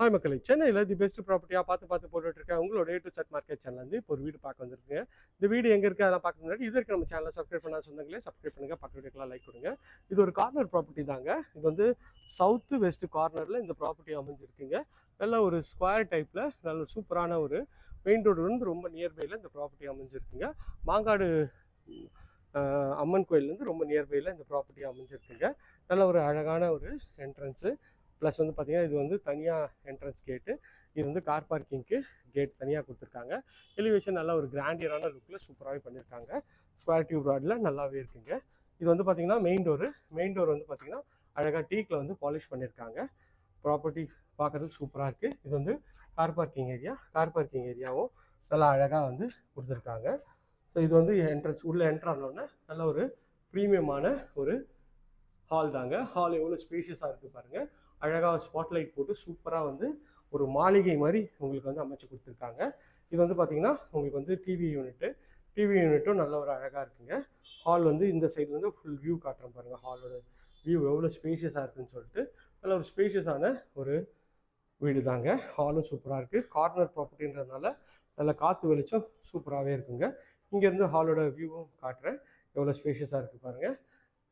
Hi மக்களை சென்னையில் the best ப்ராப்பர்ட்டியாக பார்த்து பார்த்து போட்டுட்ருக்கேன் உங்களோட ஏ டு செட் மார்க்கெட் சேனல்லேருந்து இப்போ ஒரு வீடு பார்க்க வந்திருக்குங்க. இந்த வீடு எங்கே இருக்குது அதெல்லாம் பார்க்க முன்னாடி இது இருக்க நம்ம சேனலை சப்ஸ்கிரைப் பண்ணாத சொந்தங்களே சப்ஸ்கிரைப் பண்ணுங்கள் பக்கத்துக்கெல்லாம் லைக் கொடுங்க. இது ஒரு கார்னர் ப்ராப்பர்ட்டி தாங்க. இது வந்து சவுத்து வெஸ்ட் கார்னரில் இந்த ப்ராப்பர்ட்டி அமைஞ்சிருக்குங்க. நல்ல ஒரு ஸ்கொயர் டைப்பில் நல்ல சூப்பரான ஒரு மெயின் ரோடு வந்து ரொம்ப நியர்பையில் இந்த ப்ராப்பர்ட்டி அமைஞ்சிருக்குங்க. மாங்காடு அம்மன் கோயிலேருந்து ரொம்ப நியர்பையில் இந்த ப்ராப்பர்ட்டி அமைஞ்சிருக்குங்க. நல்ல ஒரு அழகான ஒரு என்ட்ரன்ஸு ப்ளஸ் வந்து பார்த்திங்கன்னா இது வந்து தனியாக என்ட்ரன்ஸ் கேட்டு இது வந்து கார் பார்க்கிங்க்கு கேட் தனியாக கொடுத்துருக்காங்க. எலிவேஷன் நல்லா ஒரு கிராண்டியரான லுக்கில் சூப்பராகவே பண்ணியிருக்காங்க ஸ்கொயர் டியூப் ராடில் நல்லாவே இருக்குங்க. இது வந்து பார்த்திங்கன்னா மெயின் டோரு மெயின் டோர் வந்து பார்த்திங்கன்னா அழகாக டீக்கில் வந்து பாலிஷ் பண்ணியிருக்காங்க ப்ராப்பர்ட்டி பார்க்குறதுக்கு சூப்பராக இருக்குது இது வந்து car parking area car parking ஏரியாவும் நல்லா அழகாக வந்து கொடுத்துருக்காங்க. ஸோ இது வந்து என்ட்ரன்ஸ் உள்ளே என்ட்ரானோடனே நல்ல ஒரு ப்ரீமியமான ஒரு ஹால் தாங்க. ஹால் எவ்வளோ ஸ்பேஷியஸாக இருக்குது பாருங்கள் அழகாக ஸ்பாட்லைட் போட்டு சூப்பராக வந்து ஒரு மாளிகை மாதிரி உங்களுக்கு வந்து அமைச்சு கொடுத்துருக்காங்க. இது வந்து பார்த்தீங்கன்னா உங்களுக்கு வந்து டிவி யூனிட்டு டிவி யூனிட்டும் நல்ல ஒரு அழகாக இருக்குங்க. ஹால் வந்து இந்த சைட்லேருந்து ஃபுல் வியூ காட்டுறேன் பாருங்கள் ஹாலோட வியூ எவ்வளோ ஸ்பேஷியஸாக இருக்குன்னு சொல்லிட்டு நல்ல ஒரு ஸ்பேஷியஸான ஒரு வீடு தாங்க ஹாலும் சூப்பராக இருக்குது கார்னர் ப்ராப்பர்ட்டின்றதுனால நல்ல காற்று வெளிச்சம் சூப்பராகவே இருக்குங்க. இங்கேருந்து ஹாலோட வியூவும் காட்டுறேன். எவ்வளோ ஸ்பேஷியஸாக இருக்குது பாருங்கள்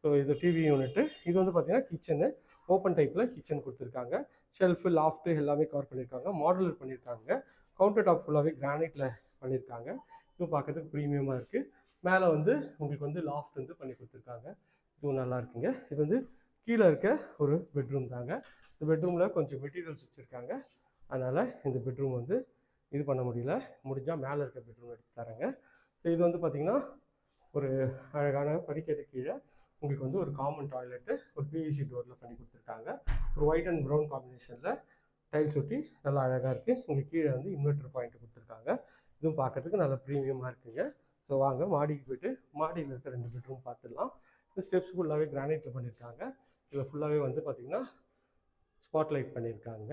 ஸோ இது டிவி யூனிட்டு இது வந்து பார்த்திங்கன்னா கிச்சனு ஓப்பன் டைப்பில் கிச்சன் கொடுத்துருக்காங்க. ஷெல்ஃபு லாஃப்ட்டு எல்லாமே கவர் பண்ணியிருக்காங்க மாடுலர் பண்ணியிருக்காங்க கவுண்டர் டாப் ஃபுல்லாகவே கிரானைட்டில் பண்ணியிருக்காங்க இதுவும் பார்க்கறதுக்கு ப்ரீமியமாக இருக்குது மேலே வந்து உங்களுக்கு வந்து லாஃப்ட் வந்து பண்ணி கொடுத்துருக்காங்க. இதுவும் நல்லா இருக்குங்க. இது வந்து கீழே இருக்க ஒரு பெட்ரூம் தாங்க. இந்த பெட்ரூமில் கொஞ்சம் மெட்டீரியல்ஸ் வச்சுருக்காங்க. அதனால் இந்த பெட்ரூம் வந்து இது பண்ண முடியல. முடிஞ்சால் மேலே இருக்க பெட்ரூம் எடுத்து தரேங்க. இது வந்து பார்த்திங்கன்னா ஒரு அழகான படிக்கட்டு கீழே உங்களுக்கு வந்து ஒரு காமன் டாய்லெட்டு ஒரு பிவிசி டோரில் பண்ணி கொடுத்துருக்காங்க. ஒரு ஒயிட் அண்ட் ப்ரௌன் காம்பினேஷனில் டைல்ஸ் ஒட்டி நல்லா அழகாக இருக்குது இங்கே கீழே வந்து இன்வெர்டர் பாயிண்ட் கொடுத்துருக்காங்க. இதுவும் பார்க்கறதுக்கு நல்ல ப்ரீமியமாக இருக்குங்க. ஸோ வாங்க மாடிக்கு போயிட்டு மாடியில் இருக்க ரெண்டு பெட்ரூம் பார்த்துடலாம். இந்த ஸ்டெப்ஸ் ஃபுல்லாகவே கிரானைட்டில் பண்ணியிருக்காங்க இதில் ஃபுல்லாகவே வந்து பார்த்திங்கன்னா ஸ்பாட்லைட் பண்ணியிருக்காங்க